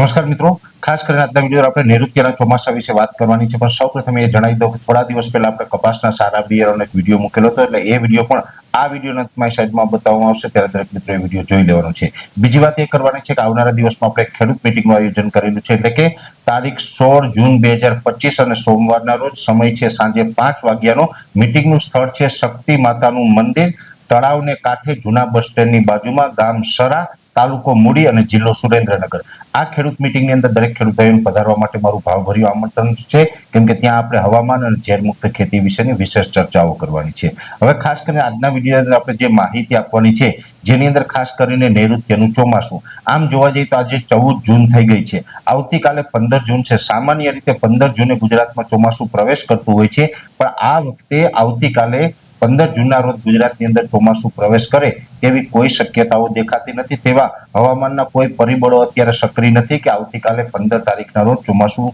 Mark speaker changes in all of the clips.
Speaker 1: નમસ્કાર મિત્રો. ખાસ કરીને આજના વીડિયો આપણે નૈઋત્યના ચોમાસા વિશે વાત કરવાની છે. પણ સૌપ્રથમ એ જણાવી દઉં કે થોડા દિવસ પહેલા આપણે કપાસના સારા બિયારણનો એક વીડિયો મૂકેલો હતો. એટલે એ વીડિયો પણ આ વિડીયોના તમારી સાઈડમાં બતાવવામાં આવશે. ત્યારે દરેક મિત્રો એ વીડિયો જોઈ લેવાનો છે. બીજી વાત એ કરવાની છે કે આવનારા દિવસમાં આપણે ખેડૂત મિટિંગનું આયોજન કરેલું છે. એટલે કે તારીખ સોળ જૂન બે હજાર પચીસ અને સોમવારના રોજ સમય છે સાંજે પાંચ વાગ્યાનો મિટિંગનું સ્થળ છે શક્તિ માતાનું મંદિર. તળાવને કાંઠે જૂના બસ સ્ટેન્ડની બાજુમાં ગામ સરા તાલુકો મૂડી અને જિલ્લો સુરેન્દ્રનગર. આ ખેડૂત મિટિંગની અંદર દરેક ખેડૂત ભાઈઓને પધારવા માટે મારું ભાવભર્યું આમંત્રણ છે, કેમ કે ત્યાં આપણે હવામાન અને ઝેરમુક્ત ખેતી વિશેની વિશેષ ચર્ચાઓ કરવાની છે. હવે ખાસ કરીને આજના વીડિયો આપણે જે માહિતી આપવાની છે, જેની અંદર ખાસ કરીને નૈઋત્યનું ચોમાસું. આમ જોવા જઈએ તો આજે ચૌદ જૂન થઈ ગઈ છે. આવતીકાલે પંદર જૂન છે. સામાન્ય રીતે પંદર જૂને ગુજરાતમાં ચોમાસું પ્રવેશ કરતું હોય છે, પણ આ વખતે આવતીકાલે પંદર જૂનના રોજ ગુજરાતની અંદર ચોમાસું પ્રવેશ કરે તેવી કોઈ શક્યતાઓ દેખાતી નથી. તેવા હવામાનના કોઈ પરિબળો અત્યારે સક્રિય નથી કે આવતીકાલે પંદર તારીખના રોજ ચોમાસું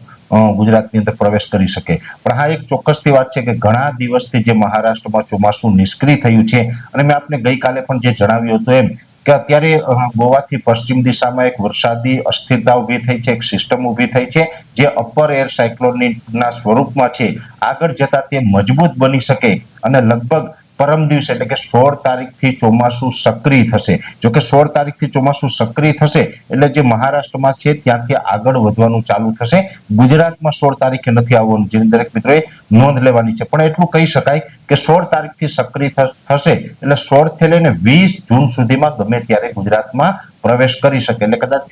Speaker 1: ગુજરાતની અંદર પ્રવેશ કરી શકે. પણ હા, એક ચોક્કસથી વાત છે કે ઘણા દિવસથી જે મહારાષ્ટ્રમાં ચોમાસું નિષ્ક્રિય થયું છે, અને મેં આપને ગઈકાલે પણ જે જણાવ્યું હતું એમ કે અત્યારે ગોવાથી પશ્ચિમ દિશામાં એક વરસાદી અસ્થિરતા ઊભી થઈ છે, એક સિસ્ટમ ઊભી થઈ છે, જે અપર એર સાયક્લોનના સ્વરૂપમાં છે. આગળ જતા તે મજબૂત બની શકે અને લગભગ પરમ દિવસે એટલે કે સોળ તારીખથી ચોમાસું સક્રિય થશે. જો કે સોળ તારીખથી ચોમાસું સક્રિય થશે એટલે જે મહારાષ્ટ્રમાં છે ત્યાંથી આગળ વધવાનું ચાલુ થશે. ગુજરાતમાં સોળ તારીખે નથી આવવાનું, જેની દરેક મિત્રોએ નોંધ લેવાની છે. પણ એટલું કહી શકાય કે સોળ તારીખથી સક્રિય થશે એટલે સોળથી લઈને વીસ જૂન સુધીમાં ગમે ત્યારે ગુજરાતમાં પ્રવેશ કરી શકે. એટલે કદાચ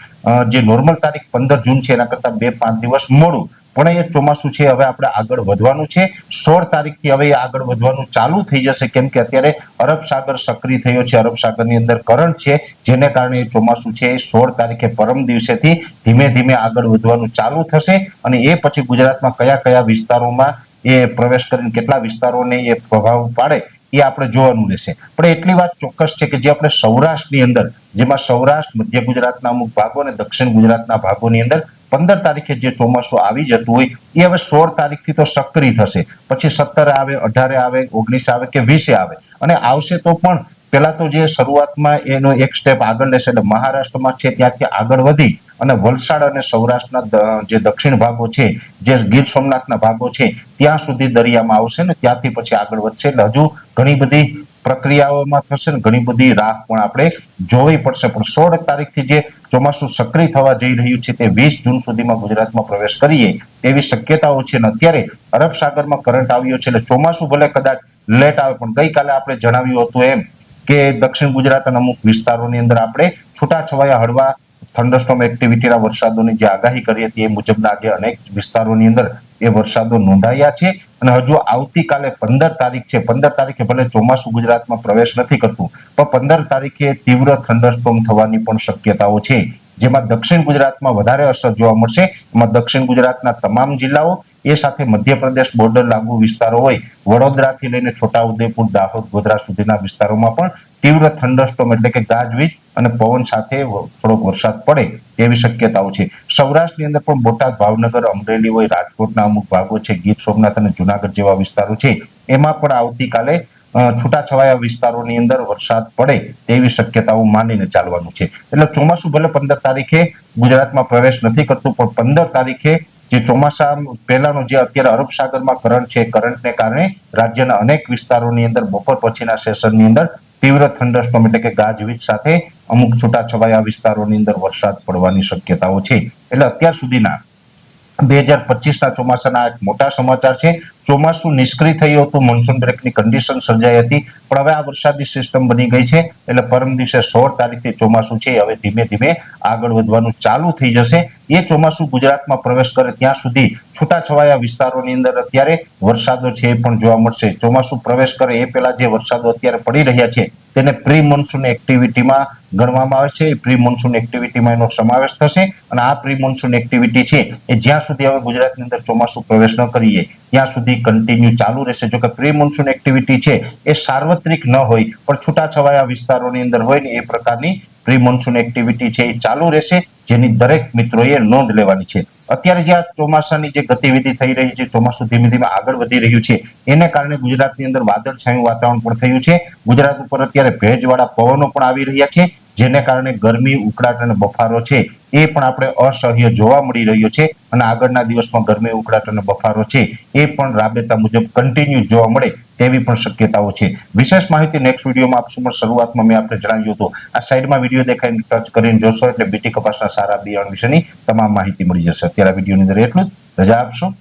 Speaker 1: જે નોર્મલ તારીખ પંદર જૂન છે એના કરતા બે પાંચ દિવસ મોડું. પણ એ ચોમાસું છે, હવે આપણે આગળ વધવાનું છે. સોળ તારીખથી હવે આગળ વધવાનું ચાલુ થઈ જશે, કેમ કે અત્યારે અરબ સાગર સક્રિય થયો છે. અરબ સાગરની અંદર કરંટ છે, જેને કારણે એ ચોમાસું છે એ સોળ તારીખે પરમ દિવસેથી ધીમે ધીમે આગળ વધવાનું ચાલુ થશે. અને એ પછી ગુજરાતમાં કયા કયા વિસ્તારોમાં એ પ્રવેશ કરીને કેટલા વિસ્તારોને એ પ્રભાવ પાડે, એ આપણે જોવાનું રહેશે. પણ એટલી વાત ચોક્કસ છે કે જે આપણે સૌરાષ્ટ્રની અંદર, જેમાં સૌરાષ્ટ્ર, મધ્ય ગુજરાતના અમુક ભાગો અને દક્ષિણ ગુજરાતના ભાગોની અંદર પંદર તારીખે જે ચોમાસું આવી જતું હોય, એ હવે સોળ તારીખથી તો સક્રિય થશે. પછી સત્તરે આવે, અઢારે આવે, ઓગણીસ આવે કે વીસે આવે. અને આવશે તો પણ પેલા તો જે શરૂઆતમાં એનો એક સ્ટેપ આગળ લેશે એટલે મહારાષ્ટ્રમાં છે ત્યાંથી આગળ વધી અને વલસાડ અને સૌરાષ્ટ્રના જે દક્ષિણ ભાગો છે, જે ગીર સોમનાથના ભાગો છે, ત્યાં સુધી દરિયામાં આવશે ને ત્યાંથી પછી આગળ વધશે. એટલે હજુ ઘણી બધી પ્રક્રિયાઓમાં થશે ને ઘણી બધી રાહ પણ આપણે જોવી પડશે. પણ સોળ તારીખથી જે ચોમાસું સક્રિય થવા જઈ રહ્યું છે તે વીસ જૂન સુધીમાં ગુજરાતમાં પ્રવેશ કરીએ તેવી શક્યતાઓ છે અને અત્યારે અરબ સાગરમાં કરંટ આવ્યો છે એટલે ચોમાસું ભલે કદાચ લેટ આવે, પણ ગઈકાલે આપણે જણાવ્યું હતું એમ કે દક્ષિણ ગુજરાત અને અમુક વિસ્તારોની અંદર આપણે છૂટાછવાયા હળવા થંડરસ્ટોમ એક્ટિવિટીના વરસાદોની જે આગાહી કરી હતી એ મુજબના આજે અનેક વિસ્તારોની અંદર એ વરસાદો નોંધાયા છે. અને હજુ આવતીકાલે પંદર તારીખ છે. પંદર તારીખે ભલે ચોમાસું ગુજરાતમાં પ્રવેશ નથી કરતું, પણ પંદર તારીખે તીવ્ર થંડરસ્ટોમ થવાની પણ શક્યતાઓ છે. જેમાં દક્ષિણ ગુજરાતમાં વધારે અસર જોવા મળશે. એમાં દક્ષિણ ગુજરાતના તમામ જિલ્લાઓ, એ સાથે મધ્યપ્રદેશ બોર્ડર લાગુ વિસ્તારો હોય, વડોદરાથી લઈને છોટાઉદેપુર, દાહોદ, ગોધરા સુધીના વિસ્તારોમાં પણ તીવ્ર થંડરસ્ટોમ એટલે કે ગાજવીજ અને પવન સાથે થોડોક વરસાદ પડે તેવી શક્યતાઓ છે. સૌરાષ્ટ્રની અંદર પણ બોટાદ, ભાવનગર, અમરેલી હોય, રાજકોટના અમુક ભાગો છે, ગીર સોમનાથ અને જુનાગઢ જેવા વિસ્તારો છે. એમાં પણ આવતીકાલે છૂટાછવાયા વિસ્તારોની અંદર વરસાદ પડે તેવી શક્યતાઓ માનીને ચાલવાનું છે. એટલે ચોમાસું ભલે પંદર તારીખે ગુજરાતમાં પ્રવેશ નથી કરતું, પણ પંદર તારીખે જે ચોમાસા પહેલાનો જે અત્યારે અરબ સાગરમાં કરંટ છે, કરંટને કારણે રાજ્યના અનેક વિસ્તારોની અંદર બપોર પછીના સેશનની અંદર તીવ્ર થંડરસ્ટોમ એટલે કે ગાજવીજ સાથે અમુક છૂટાછવાયા વિસ્તારોની અંદર વરસાદ પડવાની શક્યતાઓ છે. એટલે અત્યાર સુધીના બે હજાર પચીસના ચોમાસાના એક મોટા સમાચાર છે. ચોમાસું નિષ્ક્રિય થયું હતું મોન્સૂન બ્રેકની કન્ડિશન સર્જાઈ હતી, પણ હવે આ વરસાદી સિસ્ટમ બની ગઈ છે, એટલે પરમ દિવસે સોળ તારીખથી ચોમાસું છે, હવે ધીમે ધીમે આગળ વધવાનું ચાલુ થઈ જશે. એ ચોમાસું ગુજરાતમાં પ્રવેશ કરે ત્યાં સુધી છૂટાછવાયા વિસ્તારોની અંદર અત્યારે વરસાદો છે એ પણ જોવા મળશે. ચોમાસું પ્રવેશ કરે એ પહેલા જે વરસાદો અત્યારે પડી રહ્યા છે, તેને પ્રી મોન્સૂન એક્ટિવિટીમાં ગણવામાં આવે છે. પ્રી મોન્સૂન એક્ટિવિટીમાં એનો સમાવેશ થશે અને આ પ્રી મોન્સૂન એક્ટિવિટી છે એ જ્યાં સુધી હવે ગુજરાતની અંદર ચોમાસું પ્રવેશ ન કરીએ ત્યાં સુધી કન્ટિન્યુ ચાલુ રહેશે. જો કે પ્રી મોન્સૂન એક્ટિવિટી છે એ સાર્વત્રિક ન હોય, પણ છૂટાછવાયા વિસ્તારોની અંદર હોય ને એ પ્રકારની પ્રી મોન્સૂન એક્ટિવિટી છે એ ચાલુ રહેશે, જેની દરેક મિત્રોએ નોંધ લેવાની છે. અત્યારે જે આ ચોમાસાની જે ગતિવિધિ થઈ રહી છે, ચોમાસું ધીમે ધીમે આગળ વધી રહ્યું છે, એને કારણે ગુજરાતની અંદર વાદળછાયું વાતાવરણ પણ થયું છે. ગુજરાત ઉપર અત્યારે ભેજવાળા પવનો પણ આવી રહ્યા છે. જેને કારણે ગરમી, ઉકળાટ અને બફારો છે એ પણ આપણે અસહ્ય જોવા મળી રહ્યો છે અને આગળના દિવસમાં ગરમી, ઉકળાટ અને બફારો છે એ પણ રાબેતા મુજબ કન્ટિન્યુ જોવા મળે તેવી પણ શક્યતાઓ છે. વિશેષ માહિતી નેક્સ્ટ વિડીયોમાં આપશું, પણ શરૂઆતમાં મેં આપણે જણાવ્યું હતું, આ સાઈડમાં વીડિયો દેખાઈને ટચ કરીને જોશો એટલે બીટી કપાસના સારા બિયારણ વિશેની તમામ માહિતી મળી જશે. અત્યારે વિડીયોની અંદર એટલું જ. રજા આપશો.